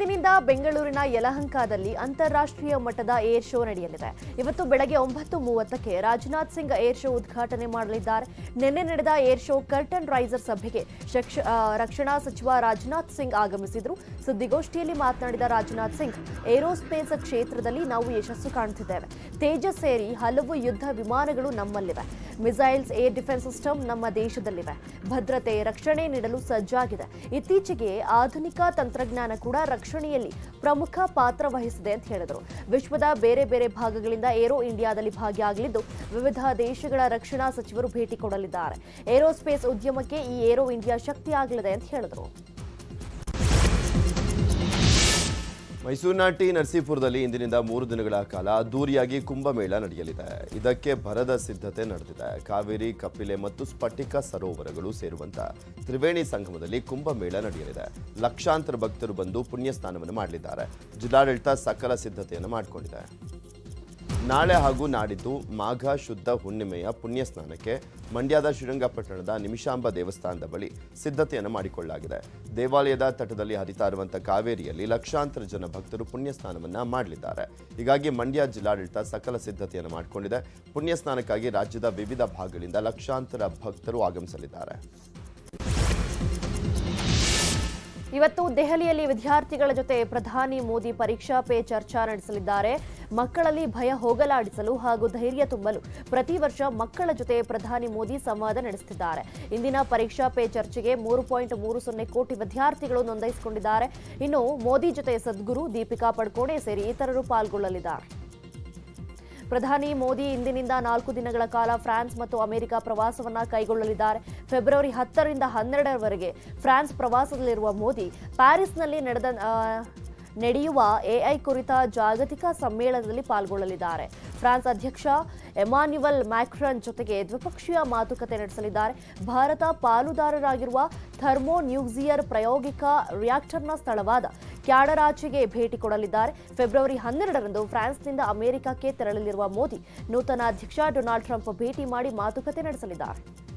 ಇಂದಿನಿಂದ ಬೆಂಗಳೂರಿನ ಯಲಹಂಕದಲ್ಲಿ ಅಂತಾರಾಷ್ಟ್ರೀಯ ಮಟ್ಟದ ಏರ್ ಶೋ ನಡೆಯಲಿದೆ. ಇವತ್ತು ಬೆಳಗ್ಗೆ ಒಂಬತ್ತು ಮೂವತ್ತಕ್ಕೆ ರಾಜನಾಥ್ ಸಿಂಗ್ ಏರ್ ಶೋ ಉದ್ಘಾಟನೆ ಮಾಡಲಿದ್ದಾರೆ. ನಿನ್ನೆ ನಡೆದ ಏರ್ ಶೋ ಕರ್ಟನ್ ರೈಸರ್ ಸಭೆಗೆ ರಕ್ಷಣಾ ಸಚಿವ ರಾಜನಾಥ್ ಸಿಂಗ್ ಆಗಮಿಸಿದ್ರು. ಸುದ್ದಿಗೋಷ್ಠಿಯಲ್ಲಿ ಮಾತನಾಡಿದ ರಾಜನಾಥ್ ಸಿಂಗ್, ಏರೋಸ್ಪೇಸ್ ಕ್ಷೇತ್ರದಲ್ಲಿ ನಾವು ಯಶಸ್ಸು ಕಾಣುತ್ತಿದ್ದೇವೆ ತೇಜಸ್ ಸೇರಿ ಹಲವು ಯುದ್ಧ ವಿಮಾನಗಳು ನಮ್ಮಲ್ಲಿವೆ. ಮಿಸೈಲ್ಸ್, ಏರ್ ಡಿಫೆನ್ಸ್ ಸಿಸ್ಟಮ್ ನಮ್ಮ ದೇಶದಲ್ಲಿವೆ. ಭದ್ರತೆ, ರಕ್ಷಣೆ ನೀಡಲು ಸಜ್ಜಾಗಿದೆ. ಇತ್ತೀಚೆಗೆ ಆಧುನಿಕ ತಂತ್ರಜ್ಞಾನ ಕೂಡ ರಕ್ಷಣೆಯಲ್ಲಿ ಪ್ರಮುಖ ಪಾತ್ರ ವಹಿಸಿದೆ ಅಂತ ಹೇಳಿದರು. ವಿಶ್ವದ ಬೇರೆ ಬೇರೆ ಭಾಗಗಳಿಂದ ಏರೋ ಇಂಡಿಯಾದಲ್ಲಿ ಭಾಗಿಯಾಗಲಿದ್ದು ವಿವಿಧ ದೇಶಗಳ ರಕ್ಷಣಾ ಸಚಿವರು ಭೇಟಿ ಕೊಡಲಿದ್ದಾರೆ. ಏರೋಸ್ಪೇಸ್ ಉದ್ಯಮಕ್ಕೆ ಈ ಏರೋ ಇಂಡಿಯಾ ಶಕ್ತಿಯಾಗಲಿದೆ ಅಂತ ಹೇಳಿದರು. ಮೈಸೂರಿನ ಟಿ ನರಸೀಪುರದಲ್ಲಿ ಇಂದಿನಿಂದ ಮೂರು ದಿನಗಳ ಕಾಲ ಅದ್ದೂರಿಯಾಗಿ ಕುಂಭಮೇಳ ನಡೆಯಲಿದೆ. ಇದಕ್ಕೆ ಭರದ ಸಿದ್ಧತೆ ನಡೆದಿದೆ. ಕಾವೇರಿ, ಕಪಿಲೆ ಮತ್ತು ಸ್ಫಟಿಕ ಸರೋವರಗಳು ಸೇರುವಂತ ತ್ರಿವೇಣಿ ಸಂಗಮದಲ್ಲಿ ಕುಂಭಮೇಳ ನಡೆಯಲಿದೆ. ಲಕ್ಷಾಂತರ ಭಕ್ತರು ಬಂದು ಪುಣ್ಯ ಸ್ನಾನವನ್ನು ಮಾಡಲಿದ್ದಾರೆ. ಜಿಲ್ಲಾಡಳಿತ ಸಕಲ ಸಿದ್ಧತೆಯನ್ನು ಮಾಡಿಕೊಂಡಿದೆ. ನಾಳೆ ಹಾಗೂ ನಾಡಿದ್ದು ಮಾಘ ಶುದ್ಧ ಹುಣ್ಣಿಮೆಯ ಪುಣ್ಯ ಸ್ನಾನಕ್ಕೆ ಮಂಡ್ಯದ ಶ್ರೀರಂಗಪಟ್ಟಣದ ನಿಮಿಷಾಂಬ ದೇವಸ್ಥಾನದ ಬಳಿ ಸಿದ್ಧತೆಯನ್ನು ಮಾಡಿಕೊಳ್ಳಲಾಗಿದೆ. ದೇವಾಲಯದ ತಟದಲ್ಲಿ ಹರಿತಾ ಇರುವಂತಹ ಕಾವೇರಿಯಲ್ಲಿ ಲಕ್ಷಾಂತರ ಜನ ಭಕ್ತರು ಪುಣ್ಯ ಸ್ನಾನವನ್ನ ಮಾಡಲಿದ್ದಾರೆ. ಹೀಗಾಗಿ ಮಂಡ್ಯ ಜಿಲ್ಲಾಡಳಿತ ಸಕಲ ಸಿದ್ಧತೆಯನ್ನು ಮಾಡಿಕೊಂಡಿದೆ. ಪುಣ್ಯ ಸ್ನಾನಕ್ಕಾಗಿ ರಾಜ್ಯದ ವಿವಿಧ ಭಾಗಗಳಿಂದ ಲಕ್ಷಾಂತರ ಭಕ್ತರು ಆಗಮಿಸಲಿದ್ದಾರೆ. ಇವತ್ತು ದೆಹಲಿಯಲ್ಲಿ ವಿದ್ಯಾರ್ಥಿಗಳ ಜೊತೆ ಪ್ರಧಾನಿ ಮೋದಿ ಪರೀಕ್ಷಾ ಪೇ ಚರ್ಚಾ ನಡೆಸಲಿದ್ದಾರೆ. ಮಕ್ಕಳಲ್ಲಿ ಭಯ ಹೋಗಲಾಡಿಸಲು ಹಾಗೂ ಧೈರ್ಯ ತುಂಬಲು ಪ್ರತಿ ವರ್ಷ ಮಕ್ಕಳ ಜೊತೆ ಪ್ರಧಾನಿ ಮೋದಿ ಸಂವಾದ ನಡೆಸುತ್ತಿದ್ದಾರೆ. ಇಂದಿನ ಪರೀಕ್ಷಾ ಪೇ ಚರ್ಚೆಗೆ ಮೂರು ಪಾಯಿಂಟ್ ಮೂರು ಸೊನ್ನೆ ಕೋಟಿ ವಿದ್ಯಾರ್ಥಿಗಳು ನೋಂದಾಯಿಸಿಕೊಂಡಿದ್ದಾರೆ. ಇನ್ನು ಮೋದಿ ಜೊತೆ ಸದ್ಗುರು ದೀಪಿಕಾ ಪಡ್ಕೋಣೆ ಸೇರಿ ಇತರರು ಪಾಲ್ಗೊಳ್ಳಲಿದ್ದಾರೆ. ಪ್ರಧಾನಿ ಮೋದಿ ಇಂದಿನಿಂದ ನಾಲ್ಕು ದಿನಗಳ ಕಾಲ ಫ್ರಾನ್ಸ್ ಮತ್ತು ಅಮೆರಿಕ ಪ್ರವಾಸವನ್ನ ಕೈಗೊಳ್ಳಲಿದ್ದಾರೆ. ಫೆಬ್ರವರಿ ಹತ್ತರಿಂದ ಹನ್ನೆರಡರವರೆಗೆ ಫ್ರಾನ್ಸ್ ಪ್ರವಾಸದಲ್ಲಿರುವ ಮೋದಿ ಪ್ಯಾರಿಸ್ನಲ್ಲಿ ನಡೆದ ನಡೆಯುವ ಎಐ ಕುರಿತ ಜಾಗತಿಕ ಸಮ್ಮೇಳನದಲ್ಲಿ ಪಾಲ್ಗೊಳ್ಳಲಿದ್ದಾರೆ. ಫ್ರಾನ್ಸ್ ಅಧ್ಯಕ್ಷ ಎಮಾನ್ಯುವಲ್ ಮ್ಯಾಕ್ರನ್ ಜೊತೆಗೆ ದ್ವಿಪಕ್ಷೀಯ ಮಾತುಕತೆ ನಡೆಸಲಿದ್ದಾರೆ. ಭಾರತ ಪಾಲುದಾರರಾಗಿರುವ ಥರ್ಮೋ ನ್ಯೂಕ್ಲಿಯರ್ ಪ್ರಾಯೋಗಿಕ ರಿಯಾಕ್ಟರ್ನ ಸ್ಥಳವಾದ ಕ್ಯಾಡರಾಚಿಗೆ ಭೇಟಿ ಕೊಡಲಿದ್ದಾರೆ. ಫೆಬ್ರವರಿ ಹನ್ನೆರಡರಂದು ಫ್ರಾನ್ಸ್ನಿಂದ ಅಮೆರಿಕಕ್ಕೆ ತೆರಳಲಿರುವ ಮೋದಿ, ನೂತನ ಅಧ್ಯಕ್ಷ ಡೊನಾಲ್ಡ್ ಟ್ರಂಪ್ ಭೇಟಿ ಮಾಡಿ ಮಾತುಕತೆ ನಡೆಸಲಿದ್ದಾರೆ.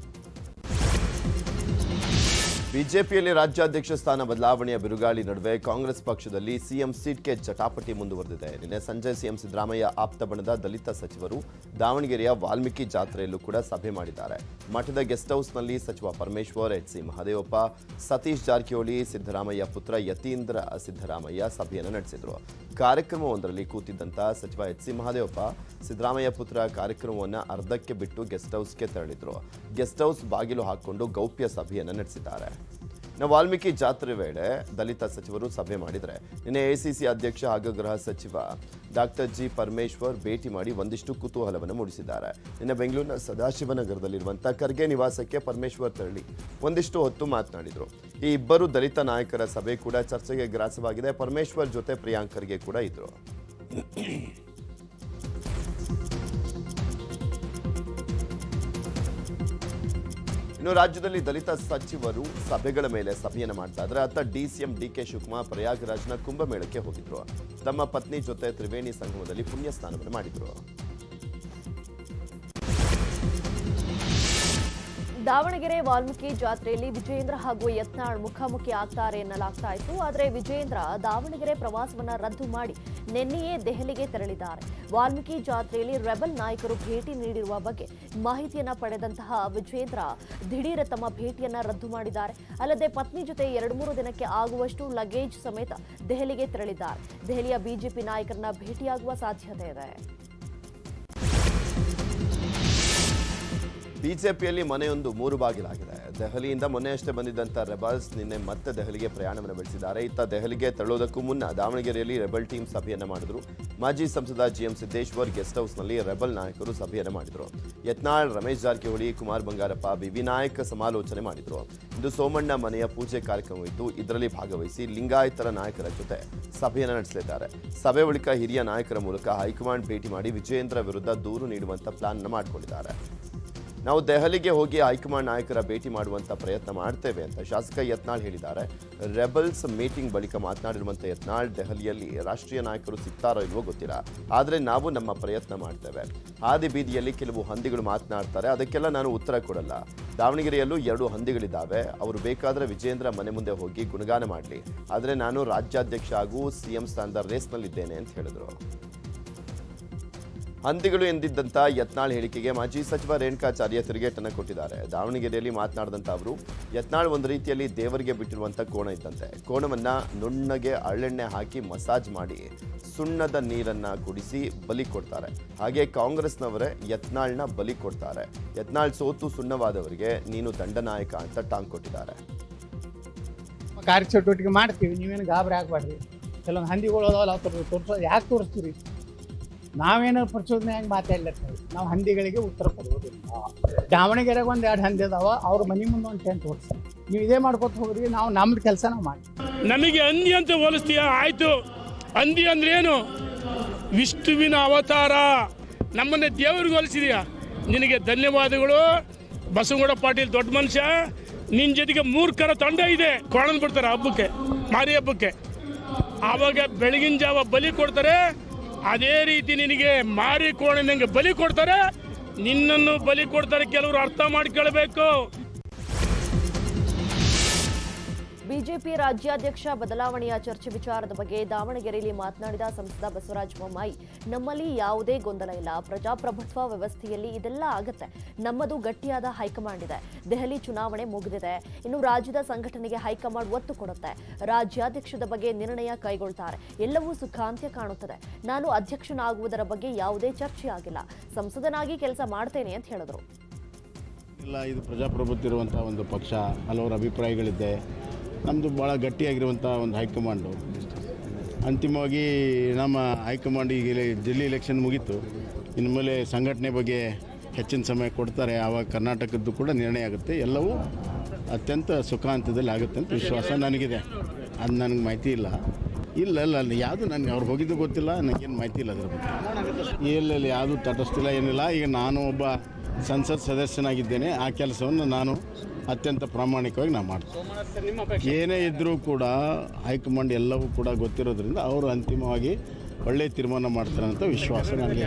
ಬಿಜೆಪಿಯಲ್ಲಿ ರಾಜ್ಯಾಧ್ಯಕ್ಷ ಸ್ಥಾನ ಬದಲಾವಣೆಯ ಬಿರುಗಾಳಿ ನಡುವೆ ಕಾಂಗ್ರೆಸ್ ಪಕ್ಷದಲ್ಲಿ ಸಿಎಂ ಸೀಟ್ಗೆ ಜಟಾಪಟಿ ಮುಂದುವರೆದಿದೆ. ನಿನ್ನೆ ಸಂಜೆ ಸಿಎಂ ಸಿದ್ದರಾಮಯ್ಯ ಆಪ್ತ ಬಣದ ದಲಿತ ಸಚಿವರು ದಾವಣಗೆರೆಯ ವಾಲ್ಮೀಕಿ ಜಾತ್ರೆಯಲ್ಲೂ ಕೂಡ ಸಭೆ ಮಾಡಿದ್ದಾರೆ. ಮಠದ ಗೆಸ್ಟ್ ಹೌಸ್ನಲ್ಲಿ ಸಚಿವ ಪರಮೇಶ್ವರ್, ಎಚ್ ಸಿ ಮಹದೇವಪ್ಪ, ಸತೀಶ್ ಜಾರಕಿಹೊಳಿ, ಸಿದ್ದರಾಮಯ್ಯ ಪುತ್ರ ಯತೀಂದ್ರ ಸಿದ್ದರಾಮಯ್ಯ ಸಭೆಯನ್ನು ನಡೆಸಿದರು. ಕಾರ್ಯಕ್ರಮವೊಂದರಲ್ಲಿ ಕೂತಿದ್ದಂತ ಸಚಿವ ಎಚ್ ಸಿ ಮಹದೇವಪ್ಪ ಸಿದ್ದರಾಮಯ್ಯ ಪುತ್ರ ಕಾರ್ಯಕ್ರಮವನ್ನು ಅರ್ಧಕ್ಕೆ ಬಿಟ್ಟು ಗೆಸ್ಟ್ ಹೌಸ್ಗೆ ತೆರಳಿದರು. ಗೆಸ್ಟ್ ಹೌಸ್ ಬಾಗಿಲು ಹಾಕಿಕೊಂಡು ಗೌಪ್ಯ ಸಭೆಯನ್ನು ನಡೆಸಿದ್ದಾರೆ. ಇನ್ನು ವಾಲ್ಮೀಕಿ ಜಾತ್ರೆ ವೇಳೆ ದಲಿತ ಸಚಿವರು ಸಭೆ ಮಾಡಿದರೆ, ನಿನ್ನೆ ಎಸಿಸಿ ಅಧ್ಯಕ್ಷ ಹಾಗೂ ಗೃಹ ಸಚಿವ ಡಾಕ್ಟರ್ ಜಿ ಪರಮೇಶ್ವರ್ ಭೇಟಿ ಮಾಡಿ ಒಂದಿಷ್ಟು ಕುತೂಹಲವನ್ನು ಮೂಡಿಸಿದ್ದಾರೆ. ನಿನ್ನೆ ಬೆಂಗಳೂರಿನ ಸದಾಶಿವನಗರದಲ್ಲಿರುವಂಥ ಖರ್ಗೆ ನಿವಾಸಕ್ಕೆ ಪರಮೇಶ್ವರ್ ತೆರಳಿ ಒಂದಿಷ್ಟು ಹೊತ್ತು ಮಾತನಾಡಿದರು. ಈ ಇಬ್ಬರು ದಲಿತ ನಾಯಕರ ಸಭೆ ಕೂಡ ಚರ್ಚೆಗೆ ಗ್ರಾಸವಾಗಿದೆ. ಪರಮೇಶ್ವರ್ ಜೊತೆ ಪ್ರಿಯಾಂಕರ್ಗೆ ಕೂಡ ಇದ್ರು. ಇನ್ನು ರಾಜ್ಯದಲ್ಲಿ ದಲಿತ ಸಚಿವರು ಸಭೆಗಳ ಮೇಲೆ ಸಭೆಯನ್ನು ಮಾಡ್ತಾ ಇದ್ರೆ ಅತ್ತ ಡಿಸಿಎಂ ಡಿ ಕೆ ಶಿವಕುಮಾರ್, ಪ್ರಯಾಗರಾಜ್ನ ಕುಂಭಮೇಳಕ್ಕೆ ಹೋಗಿದ್ರು. ತಮ್ಮ ಪತ್ನಿ ಜೊತೆ ತ್ರಿವೇಣಿ ಸಂಗಮದಲ್ಲಿ ಪುಣ್ಯ ಸ್ನಾನವನ್ನು ಮಾಡಿದ್ರು. ದಾವಣಗೆರೆ, ವಾಲ್ಮೀಕಿ ಜಾತ್ರೆಯಲ್ಲಿ ವಿಜೇಂದ್ರ ಹಾಗೂ ಯತ್ನಾಳ್ ಮುಖಾಮುಖಿ ಆಗ್ತಾರೆ ಎನ್ನಲಾಗ್ತಾ ಇತ್ತು. ಆದರೆ ವಿಜೇಂದ್ರ ದಾವಣಗೆರೆ ಪ್ರವಾಸವನ್ನ ರದ್ದು ಮಾಡಿ ನಿನ್ನೆಯೇ ದೆಹಲಿಗೆ ತೆರಳಿದ್ದಾರೆ. ವಾಲ್ಮೀಕಿ ಜಾತ್ರೆಯಲ್ಲಿ ರೆಬಲ್ ನಾಯಕರು ಭೇಟಿ ನೀಡಿರುವ ಬಗ್ಗೆ ಮಾಹಿತಿಯನ್ನ ಪಡೆದಂತಹ ವಿಜೇಂದ್ರ ದಿಢೀರ್ ತಮ್ಮ ಭೇಟಿಯನ್ನ ರದ್ದು ಮಾಡಿದ್ದಾರೆ. ಅಲ್ಲದೆ ಪತ್ನಿ ಜೊತೆ ಎರಡು ಮೂರು ದಿನಕ್ಕೆ ಆಗುವಷ್ಟು ಲಗೇಜ್ ಸಮೇತ ದೆಹಲಿಗೆ ತೆರಳಿದ್ದಾರೆ. ದೆಹಲಿಯ ಬಿಜೆಪಿ ನಾಯಕರನ್ನ ಭೇಟಿಯಾಗುವ ಸಾಧ್ಯತೆ ಇದೆ. ಬಿಜೆಪಿಯಲ್ಲಿ ಮನೆಯೊಂದು ಮೂರು ಬಾಗಿಲಾಗಿದೆ. ದೆಹಲಿಯಿಂದ ಮೊನ್ನೆಯಷ್ಟೇ ಬಂದಿದ್ದಂಥ ರೆಬಲ್ಸ್ ನಿನ್ನೆ ಮತ್ತೆ ದೆಹಲಿಗೆ ಪ್ರಯಾಣವನ್ನು ಬೆಳೆಸಿದ್ದಾರೆ. ಇತ್ತ ದೆಹಲಿಗೆ ತೆರಳೋದಕ್ಕೂ ಮುನ್ನ ದಾವಣಗೆರೆಯಲ್ಲಿ ರೆಬಲ್ ಟೀಮ್ ಸಭೆಯನ್ನು ಮಾಡಿದ್ರು. ಮಾಜಿ ಸಂಸದ ಜಿಎಂ ಸಿದ್ದೇಶ್ವರ್ ಗೆಸ್ಟ್ ಹೌಸ್ನಲ್ಲಿ ರೆಬಲ್ ನಾಯಕರು ಸಭೆಯನ್ನು ಮಾಡಿದರು. ಯತ್ನಾಳ್, ರಮೇಶ್ ಜಾರಕಿಹೊಳಿ, ಕುಮಾರ್ ಬಂಗಾರಪ್ಪ, ಬಿವಿ ನಾಯಕ್ ಸಮಾಲೋಚನೆ ಮಾಡಿದರು. ಇಂದು ಸೋಮಣ್ಣ ಮನೆಯ ಪೂಜೆ ಕಾರ್ಯಕ್ರಮವಿದ್ದು ಇದರಲ್ಲಿ ಭಾಗವಹಿಸಿ ಲಿಂಗಾಯತರ ನಾಯಕರ ಜೊತೆ ಸಭೆಯನ್ನು ನಡೆಸಲಿದ್ದಾರೆ. ಸಭೆ ಬಳಿಕ ಹಿರಿಯ ನಾಯಕರ ಮೂಲಕ ಹೈಕಮಾಂಡ್ ಭೇಟಿ ಮಾಡಿ ವಿಜಯೇಂದ್ರ ವಿರುದ್ಧ ದೂರು ನೀಡುವಂತ ಪ್ಲಾನ್ ಮಾಡಿಕೊಂಡಿದ್ದಾರೆ. ನಾವು ದೆಹಲಿಗೆ ಹೋಗಿ ಹೈಕಮಾಂಡ್ ನಾಯಕರ ಭೇಟಿ ಮಾಡುವಂಥ ಪ್ರಯತ್ನ ಮಾಡ್ತೇವೆ ಅಂತ ಶಾಸಕ ಯತ್ನಾಳ್ ಹೇಳಿದ್ದಾರೆ. ರೆಬಲ್ಸ್ ಮೀಟಿಂಗ್ ಬಳಿಕ ಮಾತನಾಡಿರುವಂಥ ಯತ್ನಾಳ್, ದೆಹಲಿಯಲ್ಲಿ ರಾಷ್ಟ್ರೀಯ ನಾಯಕರು ಸಿಗ್ತಾರೋ ಇಲ್ವೋ ಗೊತ್ತಿಲ್ಲ. ಆದರೆ ನಾವು ನಮ್ಮ ಪ್ರಯತ್ನ ಮಾಡ್ತೇವೆ. ಹಾದಿ ಬೀದಿಯಲ್ಲಿ ಕೆಲವು ಹಂದಿಗಳು ಮಾತನಾಡ್ತಾರೆ, ಅದಕ್ಕೆಲ್ಲ ನಾನು ಉತ್ತರ ಕೊಡಲ್ಲ. ದಾವಣಗೆರೆಯಲ್ಲೂ ಎರಡು ಹಂದಿಗಳಿದ್ದಾವೆ. ಅವರು ಬೇಕಾದರೆ ವಿಜೇಂದ್ರ ಮನೆ ಮುಂದೆ ಹೋಗಿ ಗುಣಗಾನ ಮಾಡಲಿ. ಆದರೆ ನಾನು ರಾಜ್ಯಾಧ್ಯಕ್ಷ ಹಾಗೂ ಸಿಎಂ ಸ್ಥಾನದ ರೇಸ್ನಲ್ಲಿದ್ದೇನೆ ಅಂತ ಹೇಳಿದರು. ಹಂದಿಗಳು ಎಂದಿದ್ದಂಥ ಯತ್ನಾಳ್ ಹೇಳಿಕೆಗೆ ಮಾಜಿ ಸಚಿವ ರೇಣುಕಾಚಾರ್ಯ ತಿರುಗೇಟನ್ನು ಕೊಟ್ಟಿದ್ದಾರೆ. ದಾವಣಗೆರೆಯಲ್ಲಿ ಮಾತನಾಡಿದಂಥ ಅವರು, ಯತ್ನಾಳ್ ಒಂದು ರೀತಿಯಲ್ಲಿ ದೇವರಿಗೆ ಬಿಟ್ಟಿರುವಂಥ ಕೋಣ ಇದ್ದಂತೆ. ಕೋಣವನ್ನ ನುಣ್ಣಗೆ ಅಳ್ಳೆಣ್ಣೆ ಹಾಕಿ ಮಸಾಜ್ ಮಾಡಿ ಸುಣ್ಣದ ನೀರನ್ನ ಕುಡಿಸಿ ಬಲಿ ಕೊಡ್ತಾರೆ. ಹಾಗೆ ಕಾಂಗ್ರೆಸ್ನವರೇ ಯತ್ನಾಳ್ನ ಬಲಿ ಕೊಡ್ತಾರೆ. ಯತ್ನಾಳ್ ಸೋತು ಸುಣ್ಣವಾದವರಿಗೆ ನೀನು ದಂಡನಾಯಕ ಅಂತ ಟಾಂಗ್ ಕೊಟ್ಟಿದ್ದಾರೆ. ಕಾರ್ಯಚಟುವಟಿಕೆ ಮಾಡ್ತೀವಿ. ನೀವೇನು ಗಾಬರಿ ಆಗಬಾರ್ದು. ಕೆಲವೊಂದು ಹಂದಿಗಳು ಅದಾವಲ್ಲ ಅವ್ರು ತೋರಿಸೋ ಯಾಕೆ ತೋರಿಸ್ತೀರಿ? ನಾವೇನಾದ್ರು ಪ್ರಚೋದನೆ ಹಂಗೆ ಮಾತಾಡ್ಲಿರ್ತೀವಿ ನಾವು ಹಂದಿಗಳಿಗೆ ಉತ್ತರ ಕೊಡೋದಿಲ್ಲ ದಾವಣಗೆರೆಗೆ ಒಂದು ಎರಡು ಹಂದಿ ಅದಾವ, ಅವ್ರ ಮನೆ ಮುಂದೆ ಒಂದು ಟೆಂಟ್ ಓಡಿಸಿ ನೀವು ಇದೇ ಮಾಡ್ಕೊತ ಹೋಗ್ರಿ, ನಾವು ನಮ್ದು ಕೆಲಸ ನಾವು ಮಾಡಿ. ನಮಗೆ ಹಂದಿ ಅಂತ ಹೋಲಿಸ್ತೀಯ? ಆಯಿತು. ಹಂದಿ ಅಂದ್ರೆ ಏನು? ವಿಷ್ಣುವಿನ ಅವತಾರ. ನಮ್ಮನ್ನ ದೇವ್ರಿಗೆ ಹೋಲಿಸಿದೀಯ. ನಿನಗೆ ಧನ್ಯವಾದಗಳು. ಬಸವಗೌಡ ಪಾಟೀಲ್ ದೊಡ್ಡ ಮನುಷ್ಯ. ನಿನ್ನ ಜೊತೆಗೆ ಮೂರ್ಖರ ತಂಡ ಇದೆ. ಕೊಳನ್ ಬಿಡ್ತಾರೆ ಹಬ್ಬಕ್ಕೆ, ಮಾರಿ ಹಬ್ಬಕ್ಕೆ. ಆವಾಗ ಬೆಳಗಿನ ಜಾವ ಬಲಿ ಕೊಡ್ತಾರೆ. ಅದೇ ರೀತಿ ನಿನಗೆ ಮಾರಿಕೋಣ ಕೋಣನಂಗೆ ಬಲಿ ಕೊಡ್ತಾರೆ ನಿನ್ನನ್ನು ಬಲಿ ಕೊಡ್ತಾರೆ ಕೆಲವರು ಅರ್ಥ ಮಾಡ್ಕೊಳ್ಬೇಕು. ಬಿಜೆಪಿ ರಾಜ್ಯಾಧ್ಯಕ್ಷ ಬದಲಾವಣೆಯ ಚರ್ಚೆ ವಿಚಾರದ ಬಗ್ಗೆ ದಾವಣಗೆರೆಯಲ್ಲಿ ಮಾತನಾಡಿದ ಸಂಸದ ಬಸವರಾಜ ಬೊಮ್ಮಾಯಿ, ನಮ್ಮಲ್ಲಿ ಯಾವುದೇ ಗೊಂದಲ ಇಲ್ಲ. ಪ್ರಜಾಪ್ರಭುತ್ವ ವ್ಯವಸ್ಥೆಯಲ್ಲಿ ಇದೆಲ್ಲ ಆಗತ್ತೆ. ನಮ್ಮದು ಗಟ್ಟಿಯಾದ ಹೈಕಮಾಂಡ್ ಇದೆ. ದೆಹಲಿ ಚುನಾವಣೆ ಮುಗಿದಿದೆ. ಇನ್ನು ರಾಜ್ಯದ ಸಂಘಟನೆಗೆ ಹೈಕಮಾಂಡ್ ಒತ್ತು ಕೊಡುತ್ತೆ. ರಾಜ್ಯಾಧ್ಯಕ್ಷದ ಬಗ್ಗೆ ನಿರ್ಣಯ ಕೈಗೊಳ್ತಾರೆ. ಎಲ್ಲವೂ ಸುಖಾಂತ್ಯ ಕಾಣುತ್ತದೆ. ನಾನು ಅಧ್ಯಕ್ಷನಾಗುವುದರ ಬಗ್ಗೆ ಯಾವುದೇ ಚರ್ಚೆ ಆಗಿಲ್ಲ. ಸಂಸದನಾಗಿ ಕೆಲಸ ಮಾಡ್ತೇನೆ ಅಂತ ಹೇಳಿದ್ರು. ಇಲ್ಲ, ಇದು ಪ್ರಜಾಪ್ರಭುತ್ವ ಇರುವಂಥ ಒಂದು ಪಕ್ಷ. ಹಲವರ ಅಭಿಪ್ರಾಯಗಳಿದೆ. ನಮ್ಮದು ಭಾಳ ಗಟ್ಟಿಯಾಗಿರುವಂಥ ಒಂದು ಹೈಕಮಾಂಡು. ಅಂತಿಮವಾಗಿ ನಮ್ಮ ಹೈಕಮಾಂಡ್ ಈಗ ಡೆಲ್ಲಿ ಎಲೆಕ್ಷನ್ ಮುಗೀತು. ಇನ್ನು ಮೇಲೆ ಸಂಘಟನೆ ಬಗ್ಗೆ ಹೆಚ್ಚಿನ ಸಮಯ ಕೊಡ್ತಾರೆ. ಆವಾಗ ಕರ್ನಾಟಕದ್ದು ಕೂಡ ನಿರ್ಣಯ ಆಗುತ್ತೆ. ಎಲ್ಲವೂ ಅತ್ಯಂತ ಸುಖಾಂತದಲ್ಲಿ ಆಗುತ್ತೆ ಅಂತ ವಿಶ್ವಾಸ ನನಗಿದೆ. ಅದು ನನಗೆ ಮಾಹಿತಿ ಇಲ್ಲ. ಇಲ್ಲ ಇಲ್ಲ ಅಲ್ಲಿ ಯಾವುದು ನನಗೆ ಅವ್ರು ಹೋಗಿದ್ದು ಗೊತ್ತಿಲ್ಲ. ನನಗೇನು ಮಾಹಿತಿ ಇಲ್ಲ ಅದ್ರ ಬಗ್ಗೆ. ಎಲ್ಲೆಲ್ಲಿ ಯಾವುದು ತಟಸ್ಥಿಲ್ಲ, ಏನಿಲ್ಲ. ಈಗ ನಾನು ಒಬ್ಬ ಸಂಸತ್ ಸದಸ್ಯನಾಗಿದ್ದೇನೆ. ಆ ಕೆಲಸವನ್ನು ನಾನು ಅತ್ಯಂತ ಪ್ರಾಮಾಣಿಕವಾಗಿ ನಾವು ಮಾಡ್ತೀವಿ. ಏನೇ ಇದ್ದರೂ ಕೂಡ ಹೈಕಮಾಂಡ್ ಎಲ್ಲವೂ ಕೂಡ ಗೊತ್ತಿರೋದ್ರಿಂದ ಅವರು ಅಂತಿಮವಾಗಿ ಒಳ್ಳೆಯ ತೀರ್ಮಾನ ಮಾಡ್ತಾರೆ ಅಂತ ವಿಶ್ವಾಸ ನನಗೆ.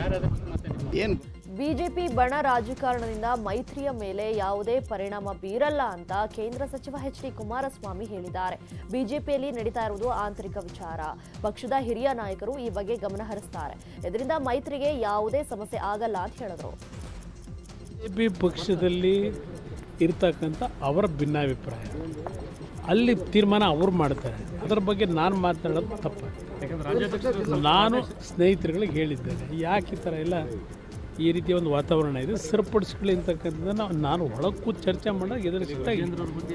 ಏನು? ಬಿಜೆಪಿ ಬಣ ರಾಜಕಾರಣದಿಂದ ಮೈತ್ರಿಯ ಮೇಲೆ ಯಾವುದೇ ಪರಿಣಾಮ ಬೀರಲ್ಲ ಅಂತ ಕೇಂದ್ರ ಸಚಿವ ಎಚ್ ಡಿ ಕುಮಾರಸ್ವಾಮಿ ಹೇಳಿದ್ದಾರೆ. ಬಿಜೆಪಿಯಲ್ಲಿ ನಡೀತಾ ಇರುವುದು ಆಂತರಿಕ ವಿಚಾರ. ಪಕ್ಷದ ಹಿರಿಯ ನಾಯಕರು ಈ ಬಗ್ಗೆ ಗಮನ ಹರಿಸ್ತಾರೆ. ಇದರಿಂದ ಮೈತ್ರಿಗೆ ಯಾವುದೇ ಸಮಸ್ಯೆ ಆಗಲ್ಲ ಅಂತ ಹೇಳಿದ್ರು. ಬಿಜೆಪಿ ಪಕ್ಷದಲ್ಲಿ ಇರ್ತಕ್ಕಂಥ ಅವರ ಭಿನ್ನಾಭಿಪ್ರಾಯ. ಅಲ್ಲಿ ತೀರ್ಮಾನ ಅವ್ರು ಮಾಡ್ತಾರೆ. ಅದರ ಬಗ್ಗೆ ನಾನು ಮಾತಾಡೋದು ತಪ್ಪು. ನಾನು ಸ್ನೇಹಿತರುಗಳಿಗೆ ಹೇಳಿದ್ದೇನೆ, ಯಾಕೆ ಈ ಥರ ಎಲ್ಲ ಈ ರೀತಿಯ ಒಂದು ವಾತಾವರಣ ಇದೆ, ಸರಿಪಡಿಸ್ಕೊಳ್ಳಿ ಅಂತಕ್ಕಂಥದ್ದನ್ನು ನಾನು ಒಳಕ್ಕೂ ಚರ್ಚೆ ಮಾಡೋ ಎದುರಿಸಿದಾಗ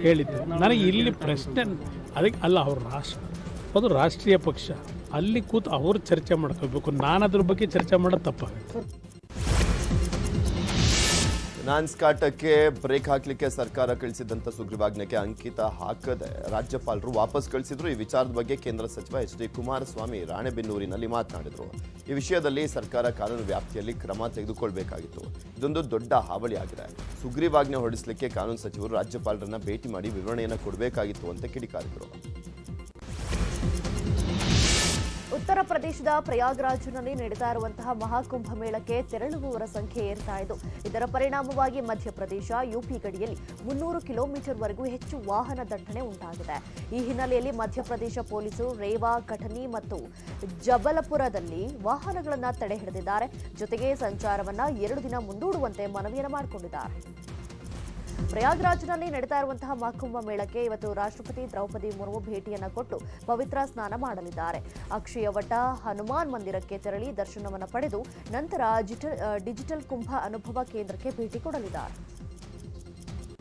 ಹೇಳಿದ್ದೆ. ನನಗೆ ಇಲ್ಲಿ ಪ್ರಶ್ನೆ, ಅದಕ್ಕೆ ಅಲ್ಲ, ಅವ್ರ ರಾಷ್ಟ್ರ, ಅದು ರಾಷ್ಟ್ರೀಯ ಪಕ್ಷ. ಅಲ್ಲಿ ಕೂತು ಅವರು ಚರ್ಚೆ ಮಾಡ್ಕೋಬೇಕು ನಾನು ಅದ್ರ ಬಗ್ಗೆ ಚರ್ಚೆ ಮಾಡೋದು ತಪ್ಪಾಗುತ್ತೆ ನಾನ್ಸ್ ಕಾಟಕ್ಕೆ ಬ್ರೇಕ್ ಹಾಕ್ಲಿಕ್ಕೆ ಸರ್ಕಾರ ಕಳಿಸಿದಂತ ಸುಗ್ರೀವಾಜ್ಞೆಗೆ ಅಂಕಿತ ಹಾಕದೆ ರಾಜ್ಯಪಾಲರು ವಾಪಸ್ ಕಳಿಸಿದ್ರು. ಈ ವಿಚಾರದ ಬಗ್ಗೆ ಕೇಂದ್ರ ಸಚಿವ ಎಚ್ ಡಿ ಕುಮಾರಸ್ವಾಮಿ ರಾಣೆಬೆನ್ನೂರಿನಲ್ಲಿ ಮಾತನಾಡಿದರು. ಈ ವಿಷಯದಲ್ಲಿ ಸರ್ಕಾರ ಕಾನೂನು ವ್ಯಾಪ್ತಿಯಲ್ಲಿ ಕ್ರಮ ತೆಗೆದುಕೊಳ್ಬೇಕಾಗಿತ್ತು. ಇದೊಂದು ದೊಡ್ಡ ಹಾವಳಿ ಆಗಿದೆ. ಸುಗ್ರೀವಾಜ್ಞೆ ಹೊರಡಿಸಲಿಕ್ಕೆ ಕಾನೂನು ಸಚಿವರು ರಾಜ್ಯಪಾಲರನ್ನ ಭೇಟಿ ಮಾಡಿ ವಿವರಣೆಯನ್ನು ಕೊಡಬೇಕಾಗಿತ್ತು ಅಂತ ಕಿಡಿಕಾರಿದರು. ಉತ್ತರ ಪ್ರದೇಶದ ಪ್ರಯಾಗ್ರಾಜ್ನಲ್ಲಿ ನಡೀತಾ ಇರುವಂತಹ ಮಹಾಕುಂಭ ಮೇಳಕ್ಕೆ ತೆರಳುವವರ ಸಂಖ್ಯೆ ಏರ್ತಾ ಇದ್ದು, ಇದರ ಪರಿಣಾಮವಾಗಿ ಮಧ್ಯಪ್ರದೇಶ, ಯುಪಿ ಗಡಿಯಲ್ಲಿ ಮುನ್ನೂರು ಕಿಲೋಮೀಟರ್ವರೆಗೂ ಹೆಚ್ಚು ವಾಹನ ದಟ್ಟಣೆ ಉಂಟಾಗಿದೆ. ಈ ಹಿನ್ನೆಲೆಯಲ್ಲಿ ಮಧ್ಯಪ್ರದೇಶ ಪೊಲೀಸರು ರೇವಾ ಕಠನಿ ಮತ್ತು ಜಬಲಪುರದಲ್ಲಿ ವಾಹನಗಳನ್ನು ತಡೆ ಹಿಡಿದಿದ್ದಾರೆ ಜೊತೆಗೆ ಸಂಚಾರವನ್ನು ಎರಡು ದಿನ ಮುಂದೂಡುವಂತೆ ಮನವಿಯನ್ನು ಮಾಡಿಕೊಂಡಿದ್ದಾರೆ. ಪ್ರಯಾಗ್ರಾಜ್ನಲ್ಲಿ ನಡೀತಾ ಇರುವಂತಹ ಮಹಾಕುಂಭ ಮೇಳಕ್ಕೆ ಇವತ್ತು ರಾಷ್ಟ್ರಪತಿ ದ್ರೌಪದಿ ಮುರ್ಮು ಭೇಟಿಯನ್ನು ಕೊಟ್ಟು ಪವಿತ್ರ ಸ್ನಾನ ಮಾಡಲಿದ್ದಾರೆ. ಅಕ್ಷಯ ವಟ ಹನುಮಾನ್ ಮಂದಿರಕ್ಕೆ ತೆರಳಿ ದರ್ಶನವನ್ನು ಪಡೆದು ನಂತರ ಡಿಜಿಟಲ್ ಡಿಜಿಟಲ್ ಕುಂಭ ಅನುಭವ ಕೇಂದ್ರಕ್ಕೆ ಭೇಟಿ ಕೊಡಲಿದ್ದಾರೆ.